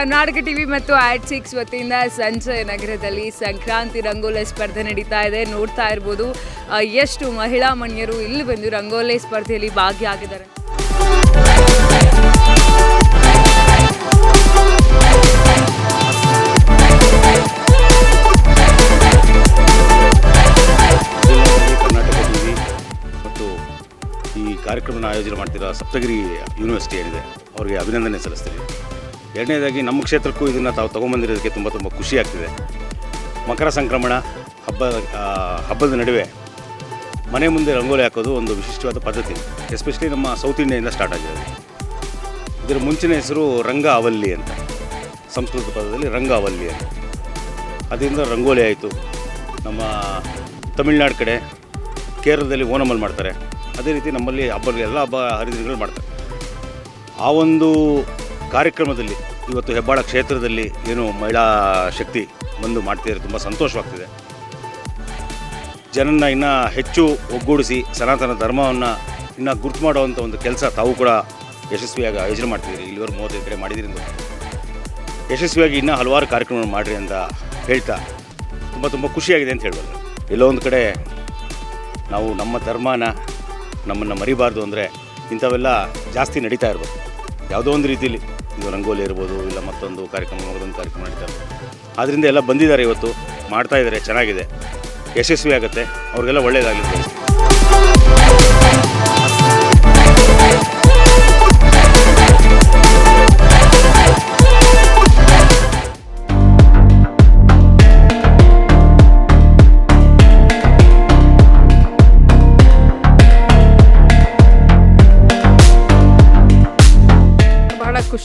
Karnataka TV ಮತ್ತು ad six ವತಿಯಿಂದ ಸಂಜಯ್ ನಗರದಲ್ಲಿ ಸಂಕ್ರಾಂತಿ ರಂಗೋಲಿ ಸ್ಪರ್ಧೆ ನಡೀತಾ ಇದೆ. ನೋಡ್ತಾ ಇರ್ಬೋದು ಎಷ್ಟು ಮಹಿಳಾ ಮಣಿಯರು ಇಲ್ಲಿ ಬಂದು ರಂಗೋಲಿ ಸ್ಪರ್ಧೆಯಲ್ಲಿ ಭಾಗಿಯಾಗಿದ್ದಾರೆ. ಕಾರ್ಯಕ್ರಮನ ಆಯೋಜನೆ ಮಾಡ್ತಿರೋ ಸಪ್ತಗಿರಿ ಯೂನಿವರ್ಸಿಟಿ ಏನಿದೆ, ಅವರಿಗೆ ಅಭಿನಂದನೆ ಸಲ್ಲಿಸ್ತೀನಿ. ಎರಡನೇದಾಗಿ ನಮ್ಮ ಕ್ಷೇತ್ರಕ್ಕೂ ಇದನ್ನು ತಾವು ತೊಗೊಂಬಂದಿರೋದಕ್ಕೆ ತುಂಬ ತುಂಬ ಖುಷಿ ಆಗ್ತಿದೆ. ಮಕರ ಸಂಕ್ರಮಣ ಹಬ್ಬ ಹಬ್ಬದ ನಡುವೆ ಮನೆ ಮುಂದೆ ರಂಗೋಲಿ ಹಾಕೋದು ಒಂದು ವಿಶಿಷ್ಟವಾದ ಪದ್ಧತಿ. ಎಸ್ಪೆಷಲಿ ನಮ್ಮ ಸೌತ್ ಇಂಡಿಯಿಂದ ಸ್ಟಾರ್ಟ್ ಆಗಿದೆ. ಇದರ ಮುಂಚಿನ ಹೆಸರು ರಂಗ ಅವಲ್ಲಿ ಅಂತ. ಸಂಸ್ಕೃತ ಪದದಲ್ಲಿ ರಂಗ ಅವಲ್ಲಿ ಅಂತ. ಅದರಿಂದ ರಂಗೋಲಿ ಆಯಿತು. ನಮ್ಮ ತಮಿಳ್ನಾಡು ಕಡೆ ಕೇರಳದಲ್ಲಿ ಓಣಮಲ್ಲಿ ಮಾಡ್ತಾರೆ. ಅದೇ ರೀತಿ ನಮ್ಮಲ್ಲಿ ಹಬ್ಬ, ಎಲ್ಲ ಹಬ್ಬ ಹರಿದಿನಗಳು ಮಾಡ್ತಾರೆ. ಆ ಒಂದು ಕಾರ್ಯಕ್ರಮದಲ್ಲಿ ಇವತ್ತು ಹೆಬ್ಬಾಳ ಕ್ಷೇತ್ರದಲ್ಲಿ ಏನು ಮಹಿಳಾ ಶಕ್ತಿ ಬಂದು ಮಾಡ್ತಿದ್ದಾರೆ, ತುಂಬ ಸಂತೋಷವಾಗ್ತಿದೆ. ಜನನ್ನ ಇನ್ನೂ ಹೆಚ್ಚು ಒಗ್ಗೂಡಿಸಿ ಸನಾತನ ಧರ್ಮವನ್ನು ಇನ್ನೂ ಗುರುತು ಮಾಡುವಂಥ ಒಂದು ಕೆಲಸ ತಾವು ಕೂಡ ಯಶಸ್ವಿಯಾಗಿ ಆಯೋಜನೆ ಮಾಡ್ತಿದ್ದೀರಿ. ಇಲ್ಲಿವರೆಗೂ ಮೂವತ್ತೈದು ಕಡೆ ಮಾಡಿದ್ದೀರಿ ಅಂತ. ಯಶಸ್ವಿಯಾಗಿ ಇನ್ನೂ ಹಲವಾರು ಕಾರ್ಯಕ್ರಮ ಮಾಡಿರಿ ಅಂತ ಹೇಳ್ತಾ ತುಂಬ ತುಂಬ ಖುಷಿಯಾಗಿದೆ ಅಂತ ಹೇಳ್ಬೋದು. ಎಲ್ಲೋ ಒಂದು ಕಡೆ ನಾವು ನಮ್ಮ ಧರ್ಮನ ನಮ್ಮನ್ನು ಮರಿಬಾರ್ದು ಅಂದರೆ ಇಂಥವೆಲ್ಲ ಜಾಸ್ತಿ ನಡೀತಾ ಇರ್ಬೋದು ಯಾವುದೋ ಒಂದು ರೀತಿಯಲ್ಲಿ ಇದು ರಂಗೋಲಿ ಇರ್ಬೋದು, ಇಲ್ಲ ಮತ್ತೊಂದು ಕಾರ್ಯಕ್ರಮ ಮಗದೊಂದು ಕಾರ್ಯಕ್ರಮ ನಡೀತಾರೆ ಆದ್ದರಿಂದ ಎಲ್ಲ ಬಂದಿದ್ದಾರೆ ಇವತ್ತು, ಮಾಡ್ತಾ ಇದ್ದಾರೆ, ಚೆನ್ನಾಗಿದೆ. ಯಶಸ್ವಿ ಆಗುತ್ತೆ, ಅವ್ರಿಗೆಲ್ಲ ಒಳ್ಳೆಯದಾಗಲಿ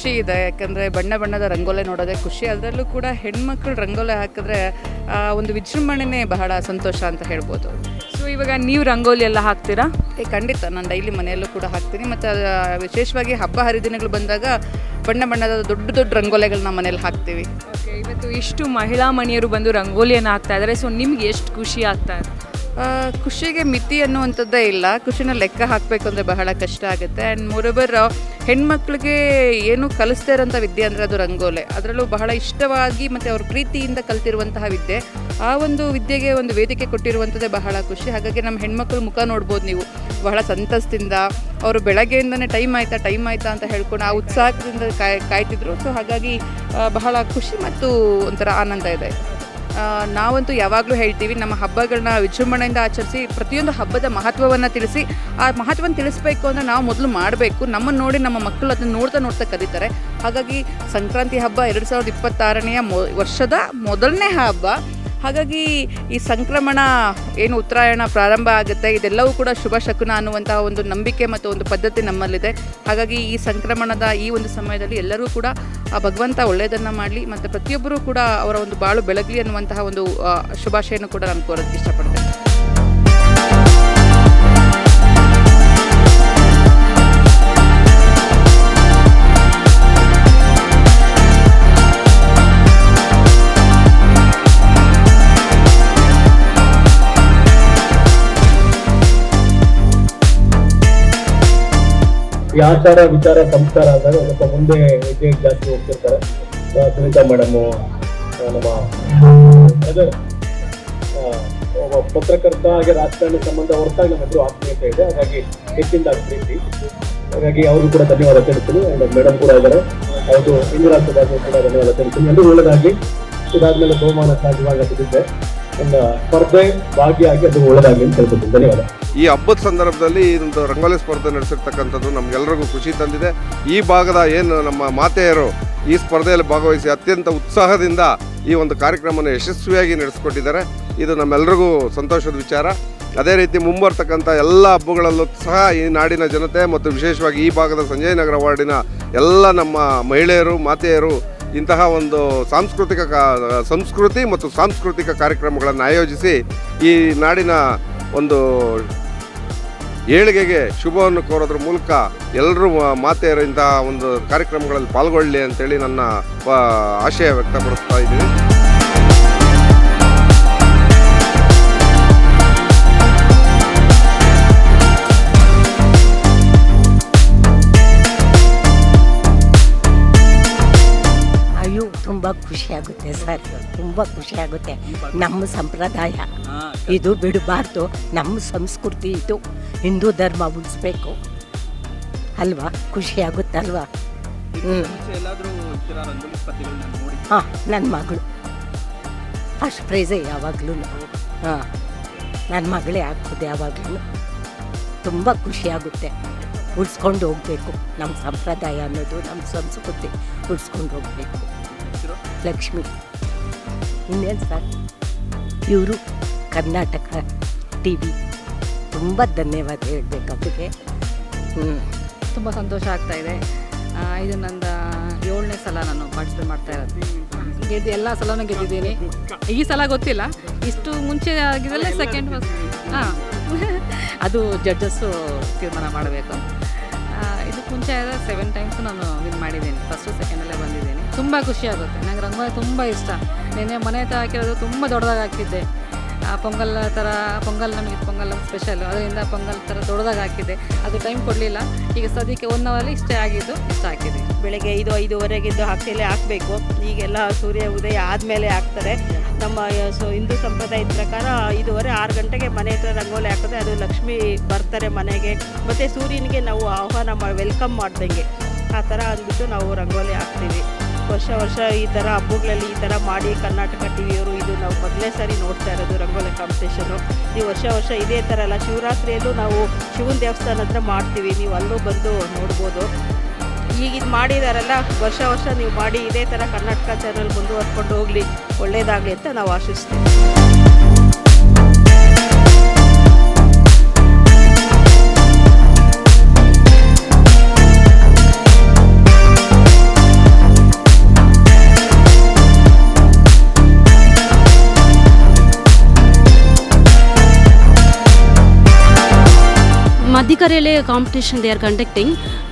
ಖುಷಿ ಇದೆ ಯಾಕಂದರೆ ಬಣ್ಣ ಬಣ್ಣದ ರಂಗೋಲೆ ನೋಡೋದೇ ಖುಷಿ. ಅದರಲ್ಲೂ ಕೂಡ ಹೆಣ್ಮಕ್ಳು ರಂಗೋಲೆ ಹಾಕಿದ್ರೆ ಒಂದು ವಿಜೃಂಭಣೆನೇ ಬಹಳ ಸಂತೋಷ ಅಂತ ಹೇಳ್ಬೋದು. ಸೊ ಇವಾಗ ನೀವು ರಂಗೋಲಿ ಎಲ್ಲ ಹಾಕ್ತೀರಾ? ಏ ಖಂಡಿತ. ನಾನು ಡೈಲಿ ಮನೆಯಲ್ಲೂ ಕೂಡ ಹಾಕ್ತೀನಿ. ಮತ್ತು ವಿಶೇಷವಾಗಿ ಹಬ್ಬ ಹರಿದಿನಗಳು ಬಂದಾಗ ಬಣ್ಣ ಬಣ್ಣದ ದೊಡ್ಡ ದೊಡ್ಡ ರಂಗೋಲೆಗಳನ್ನ ಮನೇಲಿ ಹಾಕ್ತೀವಿ. ಓಕೆ ಇವತ್ತು ಇಷ್ಟು ಮಹಿಳಾ ಮಣಿಯರು ಬಂದು ರಂಗೋಲಿಯನ್ನು ಹಾಕ್ತಾ ಇದ್ದಾರೆ ಸೊ ನಿಮ್ಗೆ ಎಷ್ಟು ಖುಷಿ ಆಗ್ತಾ ಇದೆ? ಖುಷಿಗೆ ಮಿತಿ ಅನ್ನುವಂಥದ್ದೇ ಇಲ್ಲ. ಖುಷಿನ ಲೆಕ್ಕ ಹಾಕಬೇಕು ಅಂದರೆ ಬಹಳ ಕಷ್ಟ ಆಗುತ್ತೆ. ಆ್ಯಂಡ್ ಮೋರೊವರ್ ಹೆಣ್ಮಕ್ಳಿಗೆ ಏನು ಕಲಿಸ್ತಾ ಇರೋಂಥ ವಿದ್ಯೆ ಅಂದರೆ ಅದು ರಂಗೋಲೆ. ಅದರಲ್ಲೂ ಬಹಳ ಇಷ್ಟವಾಗಿ ಮತ್ತು ಅವ್ರ ಪ್ರೀತಿಯಿಂದ ಕಲ್ತಿರುವಂತಹ ವಿದ್ಯೆ. ಆ ಒಂದು ವಿದ್ಯೆಗೆ ಒಂದು ವೇದಿಕೆ ಕೊಟ್ಟಿರುವಂಥದ್ದೇ ಬಹಳ ಖುಷಿ. ಹಾಗಾಗಿ ನಮ್ಮ ಹೆಣ್ಮಕ್ಳ ಮುಖ ನೋಡ್ಬೋದು ನೀವು. ಬಹಳ ಸಂತಸದಿಂದ ಅವರು ಬೆಳಗ್ಗೆಯಿಂದನೇ ಟೈಮ್ ಆಯ್ತಾ ಟೈಮ್ ಆಯ್ತಾ ಅಂತ ಹೇಳ್ಕೊಂಡು ಆ ಉತ್ಸಾಹದಿಂದ ಕಾಯ್, ಕಾಯ್ತಿದ್ರು. ಸೊ ಹಾಗಾಗಿ ಬಹಳ ಖುಷಿ ಮತ್ತು ಒಂಥರ ಆನಂದ ಇದೆ. ನಾವಂತೂ ಯಾವಾಗಲೂ ಹೇಳ್ತೀವಿ, ನಮ್ಮ ಹಬ್ಬಗಳನ್ನ ವಿಜೃಂಭಣೆಯಿಂದ ಆಚರಿಸಿ, ಪ್ರತಿಯೊಂದು ಹಬ್ಬದ ಮಹತ್ವವನ್ನು ತಿಳಿಸಿ, ಆ ಮಹತ್ವವನ್ನು ತಿಳಿಸ್ಬೇಕು ಅಂದರೆ ನಾವು ಮೊದಲು ಮಾಡಬೇಕು. ನಮ್ಮನ್ನು ನೋಡಿ ನಮ್ಮ ಮಕ್ಕಳು ಅದನ್ನು ನೋಡ್ತಾ ನೋಡ್ತಾ ಕರೀತಾರೆ ಹಾಗಾಗಿ ಸಂಕ್ರಾಂತಿ ಹಬ್ಬ ಎರಡು ಸಾವಿರದ ಇಪ್ಪತ್ತಾರನೆಯ ಮೊ, ವರ್ಷದ ಮೊದಲನೇ ಹಬ್ಬ. ಹಾಗಾಗಿ ಈ ಸಂಕ್ರಮಣ ಏನು ಉತ್ತರಾಯಣ ಪ್ರಾರಂಭ ಆಗುತ್ತೆ, ಇದೆಲ್ಲವೂ ಕೂಡ ಶುಭ ಶಕುನ ಅನ್ನುವಂತಹ ಒಂದು ನಂಬಿಕೆ ಮತ್ತು ಒಂದು ಪದ್ಧತಿ ನಮ್ಮಲ್ಲಿದೆ. ಹಾಗಾಗಿ ಈ ಸಂಕ್ರಮಣದ ಈ ಒಂದು ಸಮಯದಲ್ಲಿ ಎಲ್ಲರೂ ಕೂಡ, ಆ ಭಗವಂತ ಒಳ್ಳೆಯದನ್ನು ಮಾಡಲಿ ಮತ್ತು ಪ್ರತಿಯೊಬ್ಬರೂ ಕೂಡ ಅವರ ಒಂದು ಬಾಳು ಬೆಳಗಲಿ ಅನ್ನುವಂತಹ ಒಂದು ಶುಭಾಶಯನ್ನು ಕೂಡ ನಾನು ಕೋರೋದಕ್ಕೆ ಇಷ್ಟಪಡ್ತೇನೆ. ಈ ಆಚಾರ ವಿಚಾರ, ಸಂಸ್ಕಾರ ಅಂದಾಗ ಸ್ವಲ್ಪ ಮುಂದೆ ಹೆಜ್ಜೆ ಜಾಸ್ತಿ ಹೋಗ್ತಿರ್ತಾರೆ. ಸುನೀತಾ ಮೇಡಮು ನಮ್ಮ ಅದೇ ಒಬ್ಬ ಪತ್ರಕರ್ತ ಹಾಗೆ ರಾಜಕಾರಣ ಸಂಬಂಧ ಹೊರತಾಗಿ ನಮ್ಮ ಹೆಸರು ಆತ್ಮೀಯತೆ ಇದೆ. ಹಾಗಾಗಿ ಹೆಚ್ಚಿಂದ ಪ್ರೀತಿ. ಹಾಗಾಗಿ ಅವ್ರಿಗೂ ಕೂಡ ಧನ್ಯವಾದ ತಿಳಿಸ್ತೀನಿ. ಮೇಡಮ್ ಕೂಡ ಇದ್ದಾರೆ. ಅವರು ಇಂದಿರಾ ಸುಭಾಷ್ ಕೂಡ ಧನ್ಯವಾದ ತಿಳಿಸ್ತೀನಿ. ಎಲ್ಲರೂ ಒಳ್ಳೆದಾಗಿ ಇದಾದ್ಮೇಲೆ ಬಹುಮಾನ ಸಾಧ್ಯವಾಗಿ ಬಿದ್ದಿದ್ದೆ ಸ್ಪರ್ಧೆ ಭಾಗಿಯಾಗಿ ಅದು ಅಂತ ಹೇಳ್ಬೋದು ಧನ್ಯವಾದ. ಈ ಹಬ್ಬದ ಸಂದರ್ಭದಲ್ಲಿ ಇದೊಂದು ರಂಗೋಲಿ ಸ್ಪರ್ಧೆ ನಡೆಸಿರ್ತಕ್ಕಂಥದ್ದು ನಮ್ಗೆಲ್ರಿಗೂ ಖುಷಿ ತಂದಿದೆ. ಈ ಭಾಗದ ಏನು ನಮ್ಮ ಮಾತೆಯರು ಈ ಸ್ಪರ್ಧೆಯಲ್ಲಿ ಭಾಗವಹಿಸಿ ಅತ್ಯಂತ ಉತ್ಸಾಹದಿಂದ ಈ ಒಂದು ಕಾರ್ಯಕ್ರಮವನ್ನು ಯಶಸ್ವಿಯಾಗಿ ನಡೆಸಿಕೊಟ್ಟಿದ್ದಾರೆ. ಇದು ನಮ್ಮೆಲ್ಲರಿಗೂ ಸಂತೋಷದ ವಿಚಾರ. ಅದೇ ರೀತಿ ಮುಂಬರ್ತಕ್ಕಂಥ ಎಲ್ಲ ಹಬ್ಬಗಳಲ್ಲೂ ಸಹ ಈ ನಾಡಿನ ಜನತೆ ಮತ್ತು ವಿಶೇಷವಾಗಿ ಈ ಭಾಗದ ಸಂಜಯ್ ನಗರ ವಾರ್ಡಿನ ಎಲ್ಲ ನಮ್ಮ ಮಹಿಳೆಯರು, ಮಾತೆಯರು ಇಂತಹ ಒಂದು ಸಾಂಸ್ಕೃತಿಕ ಸಂಸ್ಕೃತಿ ಮತ್ತು ಸಾಂಸ್ಕೃತಿಕ ಕಾರ್ಯಕ್ರಮಗಳನ್ನು ಆಯೋಜಿಸಿ ಈ ನಾಡಿನ ಒಂದು ಏಳಿಗೆಗೆ ಶುಭವನ್ನು ಕೋರೋದ್ರ ಮೂಲಕ ಎಲ್ಲರೂ ಮಾತೆಯರು ಇಂತಹ ಒಂದು ಕಾರ್ಯಕ್ರಮಗಳಲ್ಲಿ ಪಾಲ್ಗೊಳ್ಳಿ ಅಂತೇಳಿ ನನ್ನ ಆಶಯ ವ್ಯಕ್ತಪಡಿಸ್ತಾ ಇದ್ದೀನಿ. ಖುಷಿಯಾಗುತ್ತೆ ಸರ್. ತುಂಬ ಖುಷಿಯಾಗುತ್ತೆ ನಮ್ಮ ಸಂಪ್ರದಾಯ. ಇದು ಬಿಡಬಾರ್ದು. ನಮ್ಮ ಸಂಸ್ಕೃತಿ ಇದು. ಹಿಂದೂ ಧರ್ಮ ಉಳಿಸ್ಬೇಕು. ಅಲ್ವಾ? ಖುಷಿಯಾಗುತ್ತಲ್ವಾ ಹ್ಞೂ ಹಾಂ ನನ್ನ ಮಗಳು. ಫಸ್ಟ್ ಪ್ರೈಸೇ ಯಾವಾಗಲೂ. ಹಾಂ. ನನ್ನ ಮಗಳೇ ಆಗ್ತದೆ ಯಾವಾಗಲೂ. ತುಂಬ ಖುಷಿಯಾಗುತ್ತೆ ಉಳಿಸ್ಕೊಂಡು ಹೋಗಬೇಕು. ನಮ್ಮ ಸಂಪ್ರದಾಯ ಅನ್ನೋದು ನಮ್ಮ ಸಂಸ್ಕೃತಿ ಉಳಿಸ್ಕೊಂಡು ಹೋಗಬೇಕು. ಲಕ್ಷ್ಮಿ. ಇನ್ನೇನು ಸರ್? ಇವರು ಕರ್ನಾಟಕ ಟಿ ವಿ. ತುಂಬ ಧನ್ಯವಾದ ಹೇಳಬೇಕು ಅವರಿಗೆ. ತುಂಬ ಸಂತೋಷ ಆಗ್ತಾ ಇದೆ. ಇದು ನನ್ನ ಏಳನೇ ಸಲ ನಾನು ಪಾರ್ಟಿಸಿಪೇಟ್ ಮಾಡ್ತಾ ಇರೋದು. ಗೆದ್ದು ಎಲ್ಲ ಸಲನೂ ಗೆದ್ದಿದ್ದೀನಿ. ಈ ಸಲ ಗೊತ್ತಿಲ್ಲ. ಇಷ್ಟು ಮುಂಚೆ ಆಗಿದ್ದಲ್ಲೇ ಸೆಕೆಂಡ್ ಹಾಂ. ಅದು ಜಡ್ಜಸ್ಸು ತೀರ್ಮಾನ ಮಾಡಬೇಕು. ಇದಕ್ಕೆ ಮುಂಚೆ ಆದರೆ ಸೆವೆನ್ ಟೈಮ್ಸ್ ನಾನು ವಿನ್ ಮಾಡಿದ್ದೀನಿ. ಫಸ್ಟು ಸೆಕೆಂಡಲ್ಲೇ ಬಂದಿದ್ದೀನಿ. ತುಂಬ ಖುಷಿಯಾಗುತ್ತೆ ನನಗೆ ನಂಗೆ ರಂಗೋಲಿ ತುಂಬ ಇಷ್ಟ. ನಿನ್ನೆ ಮನೆ ಹತ್ರ ಹಾಕಿರೋದು ತುಂಬ ದೊಡ್ಡದಾಗಿ ಹಾಕಿದ್ದೆ. ಪೊಂಗಲ್ ಥರ, ಪೊಂಗಲ್ ನಮಗೆ ಪೊಂಗಲ್ ಸ್ಪೆಷಲ್ ಅದರಿಂದ ಪೊಂಗಲ್ ಥರ ದೊಡ್ಡದಾಗಿ ಹಾಕಿದೆ ಅದು ಟೈಮ್ ಕೊಡಲಿಲ್ಲ. ಈಗ ಸದ್ಯಕ್ಕೆ ಒನ್ ಅವರಲ್ಲಿ ಇಷ್ಟೇ ಆಗಿದ್ದು, ಇಷ್ಟ ಹಾಕಿದೆ ಬೆಳಗ್ಗೆ ಐದು ಐದುವರೆಗಿದ್ದು ಹಾಕ್ತಿಲೇ ಹಾಕಬೇಕು. ಈಗೆಲ್ಲ ಸೂರ್ಯ ಉದಯ ಆದಮೇಲೆ ಹಾಕ್ತಾರೆ. ನಮ್ಮ ಸೊ, ಹಿಂದೂ ಸಂಪ್ರದಾಯದ ಪ್ರಕಾರ ಐದುವರೆ, ಆರು ಗಂಟೆಗೆ ಮನೆ ಹತ್ರ ರಂಗೋಲಿ ಹಾಕಿದ್ರೆ ಅದು ಲಕ್ಷ್ಮಿ ಬರ್ತಾರೆ ಮನೆಗೆ. ಮತ್ತು ಸೂರ್ಯನಿಗೆ ನಾವು ಆಹ್ವಾನ ಮಾಡಿ ವೆಲ್ಕಮ್ ಮಾಡ್ದಂಗೆ. ಆ ಥರ ಅಂದ್ಬಿಟ್ಟು ನಾವು ರಂಗೋಲಿ ಹಾಕ್ತೀವಿ. ವರ್ಷ ವರ್ಷ ಈ ಥರ ಹಬ್ಬಗಳಲ್ಲಿ ಈ ಥರ ಮಾಡಿ ಕರ್ನಾಟಕ ಟಿ ವಿಯವರು ಇದು ನಾವು ಮೊದಲೇ ಸಾರಿ ನೋಡ್ತಾ ಇರೋದು ರಂಗೋಲಿ ಕಾಂಪಿಟೇಷನು ನೀವು ವರ್ಷ ವರ್ಷ ಇದೇ ಥರ ಅಲ್ಲ, ಶಿವರಾತ್ರಿಯಲ್ಲೂ ನಾವು ಶಿವನ ದೇವಸ್ಥಾನ ಹತ್ರ ಮಾಡ್ತೀವಿ. ನೀವು ಅಲ್ಲೂ ಬಂದು ನೋಡ್ಬೋದು. ಈಗ ಇದು ಮಾಡಿದಾರಲ್ಲ, ವರ್ಷ ವರ್ಷ ನೀವು ಮಾಡಿ ಇದೇ ಥರ ಕರ್ನಾಟಕ ಚಾನಲ್ ಮುಂದುವರ್ಕೊಂಡು ಹೋಗಲಿ. ಒಳ್ಳೆಯದಾಗಲಿ ಅಂತ ನಾವು ಆಶಿಸ್ತೀವಿ. Madhikarele competition they are conducting.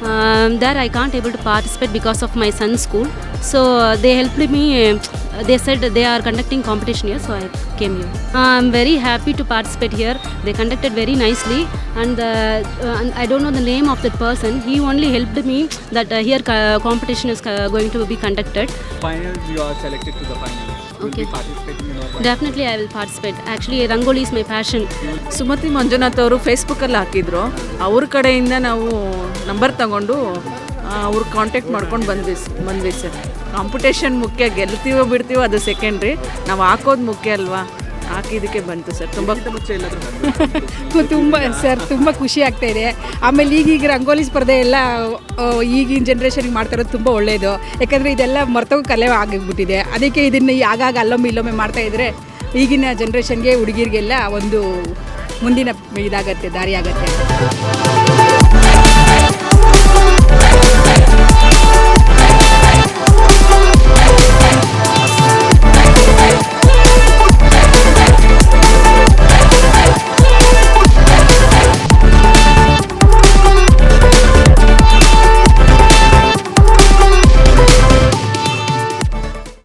Um, there I can't able to participate because of my son's school. So uh, they helped me. Uh, they said they are conducting competition here, so I came here. I'm very happy to participate here. They conducted very nicely, and, uh, uh, and I don't know the name of that person. He only helped me that uh, here uh, competition is going to be conducted. finals you are selected to the finals. You I Okay. Participate actually rangoli is my passion I will participate. Actually, Rangoli is my passion. Sumathi Manjunath ಅವರು ಫೇಸ್ಬುಕ್ಕಲ್ಲಿ ಹಾಕಿದ್ರು ಅವ್ರ ಕಡೆಯಿಂದ ನಾವು number ತಗೊಂಡು ಅವ್ರು contact ಮಾಡ್ಕೊಂಡು ಬಂದ್ವಿ ಸ್- ಬಂದ್ವಿ ಸರ್ ಕಾಂಪಿಟೇಷನ್ ಮುಖ್ಯ ಗೆಲ್ತೀವೋ ಬಿಡ್ತೀವೋ ಅದು ಸೆಕೆಂಡ್ರಿ ನಾವು ಹಾಕೋದು ಮುಖ್ಯ ಅಲ್ವಾ ಹಾಕಿದ್ದಕ್ಕೆ ಬಂತು ಸರ್. ತುಂಬ? ತುಂಬ ಸರ್ ತುಂಬ ಖುಷಿ ಆಗ್ತಾ ಇದೆ. ಆಮೇಲೆ ಈಗೀಗ ರಂಗೋಲಿ ಸ್ಪರ್ಧೆ ಎಲ್ಲ ಈಗಿನ ಜನ್ರೇಷನ್ಗೆ ಮಾಡ್ತಾ ಇರೋದು ತುಂಬ ಒಳ್ಳೆಯದು ಯಾಕಂದರೆ ಇದೆಲ್ಲ ಮರ್ತೋಗಿ ಕಲೆ ಆಗಿಬಿಟ್ಟಿದೆ. ಅದಕ್ಕೆ ಇದನ್ನು ಆಗಾಗ ಅಲ್ಲೊಮ್ಮೆ ಇಲ್ಲೊಮ್ಮೆ ಮಾಡ್ತಾ ಇದ್ದರೆ ಈಗಿನ ಜನ್ರೇಷನ್ಗೆ ಹುಡುಗಿರಿಗೆಲ್ಲ ಒಂದು ಮುಂದಿನ ಇದಾಗತ್ತೆ ದಾರಿ ಆಗತ್ತೆ